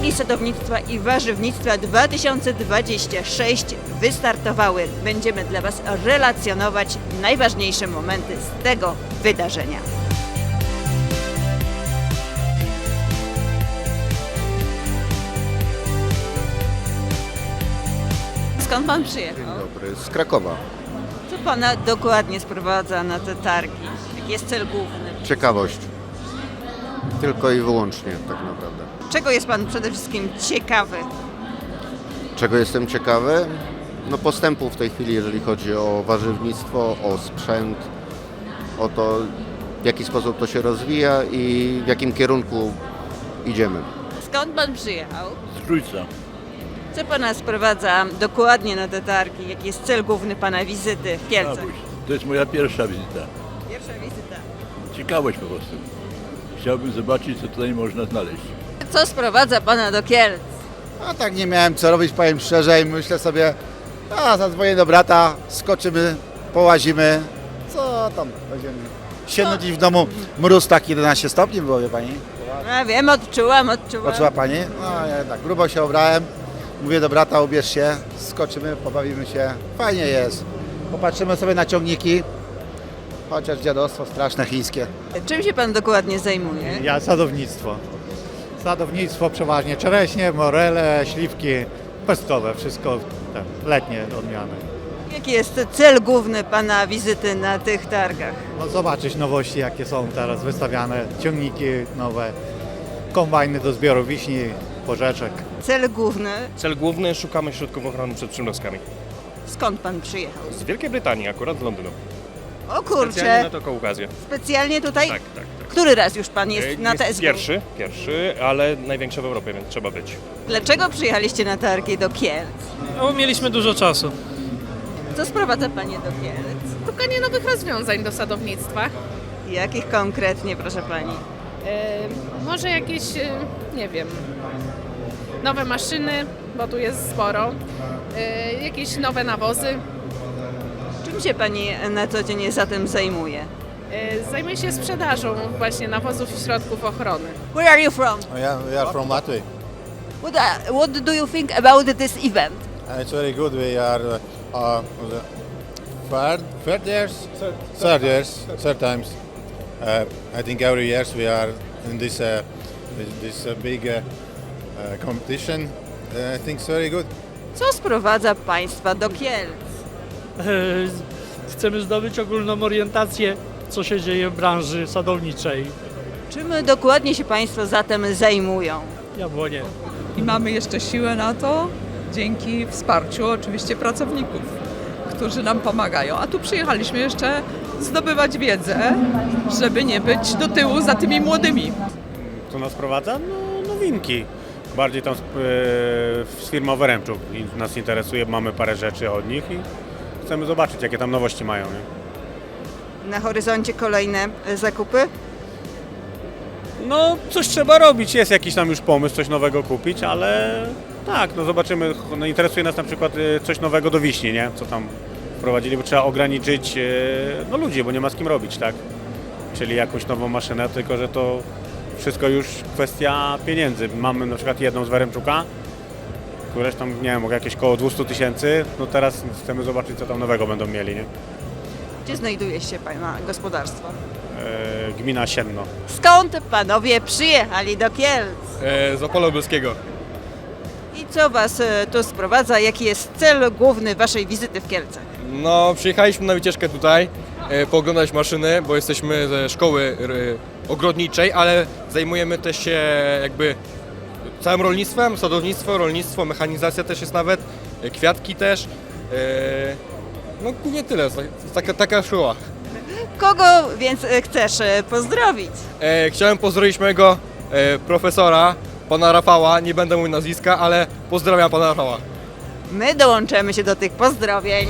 Targi Sadownictwa i Warzywnictwa 2026 wystartowały. Będziemy dla Was relacjonować najważniejsze momenty z tego wydarzenia. Skąd Pan przyjechał? Dobry, z Krakowa. Co Pana dokładnie sprowadza na te targi? Jaki jest cel główny? Ciekawość. Tylko i wyłącznie tak naprawdę. Czego jest Pan przede wszystkim ciekawy? Czego jestem ciekawy? No postępu w tej chwili, jeżeli chodzi o warzywnictwo, o sprzęt, o to w jaki sposób to się rozwija i w jakim kierunku idziemy. Skąd Pan przyjechał? Z Trójca. Co Pana sprowadza dokładnie na te targi? Jaki jest cel główny Pana wizyty w Kielcach? To jest moja pierwsza wizyta. Pierwsza wizyta. Ciekawość po prostu. Chciałbym zobaczyć, co tutaj można znaleźć. Co sprowadza Pana do Kielc? A tak nie miałem co robić, powiem szczerze i myślę sobie, a zadzwonię do brata, skoczymy, połazimy, co tam będziemy się nudzić w domu. Mróz tak 11 stopni było, wie Pani? No wiem, odczułam, odczułam. Poczuła Pani? No ja tak grubo się obrałem, mówię do brata, ubierz się, skoczymy, pobawimy się, fajnie jest. Popatrzymy sobie na ciągniki, chociaż dziadostwo straszne chińskie. Czym się Pan dokładnie zajmuje? Ja sadownictwo. Sadownictwo przeważnie czereśnie, morele, śliwki, pestowe, wszystko tak, letnie odmiany. Jaki jest cel główny Pana wizyty na tych targach? No, zobaczyć nowości, jakie są teraz wystawiane, ciągniki nowe, kombajny do zbioru wiśni, porzeczek. Cel główny, Cel główny szukamy środków ochrony przed przymrozkami. skąd Pan przyjechał? Z Wielkiej Brytanii, akurat z Londynu. O Specjalnie kurczę, na taką okazję. specjalnie tutaj? Tak, tak, tak. Który raz już Pan E, jest na TSG? Pierwszy, pierwszy, ale największy w Europie, więc trzeba być. Dlaczego przyjechaliście na targi do Kielc? No, mieliśmy dużo czasu. Co sprowadza Panie do Kielc? Szukanie nowych rozwiązań do sadownictwa. Jakich konkretnie, proszę Pani? E, może jakieś, e, nie wiem, nowe maszyny, bo tu jest sporo. E, jakieś nowe nawozy. Czym się Pani na co dzień zatem zajmuje? E, zajmuję się sprzedażą właśnie nawozów i środków ochrony. Where are you from? Yeah, we are from Latvia. What, uh, what do you think about this event? Uh, it's very good. We are uh, uh, third, third years, third years, third times. Uh, I think every years we are in this uh, this, this uh, big uh, uh, competition. Uh, I think it's very good. Co sprowadza Państwa do Kielc? E, Chcemy zdobyć ogólną orientację, co się dzieje w branży sadowniczej. Czym dokładnie się Państwo zatem zajmują? Jabłonie. i mamy jeszcze siłę na to dzięki wsparciu oczywiście pracowników, którzy nam pomagają. A tu przyjechaliśmy jeszcze zdobywać wiedzę, żeby nie być do tyłu za tymi młodymi. Co nas prowadza? No, nowinki. Bardziej tam z, z firmy Overemczuk nas interesuje, mamy parę rzeczy od nich i chcemy zobaczyć, jakie tam nowości mają. Nie? Na horyzoncie kolejne e, zakupy? No, coś trzeba robić. Jest jakiś tam już pomysł, coś nowego kupić, ale tak, no zobaczymy. No, interesuje nas na przykład y, coś nowego do wiśni, nie? Co tam wprowadzili, bo trzeba ograniczyć y, no, ludzi, bo nie ma z kim robić, tak? Czyli jakąś nową maszynę, tylko że to wszystko już kwestia pieniędzy. Mamy na przykład jedną z Weremczuka, któreś tam, nie wiem, jakieś koło 200 tysięcy. No teraz chcemy zobaczyć, co tam nowego będą mieli, nie? Gdzie znajduje się Pana gospodarstwo? E, gmina Sienno. Skąd Panowie przyjechali do Kielc? z Opola Lubelskiego. I co Was e, tu sprowadza? Jaki jest cel główny Waszej wizyty w Kielcach? No, przyjechaliśmy na wycieczkę tutaj, e, pooglądać maszyny, bo jesteśmy ze szkoły e, ogrodniczej, ale zajmujemy też się jakby całym rolnictwem, sadownictwo, rolnictwo, mechanizacja też jest nawet, e, kwiatki też. E, no głównie tyle, taka, taka szkoła. Kogo więc e, chcesz pozdrowić? Chciałem pozdrowić mojego profesora, pana Rafała, nie będę mówił nazwiska, ale pozdrawiam pana Rafała. My dołączymy się do tych pozdrowień.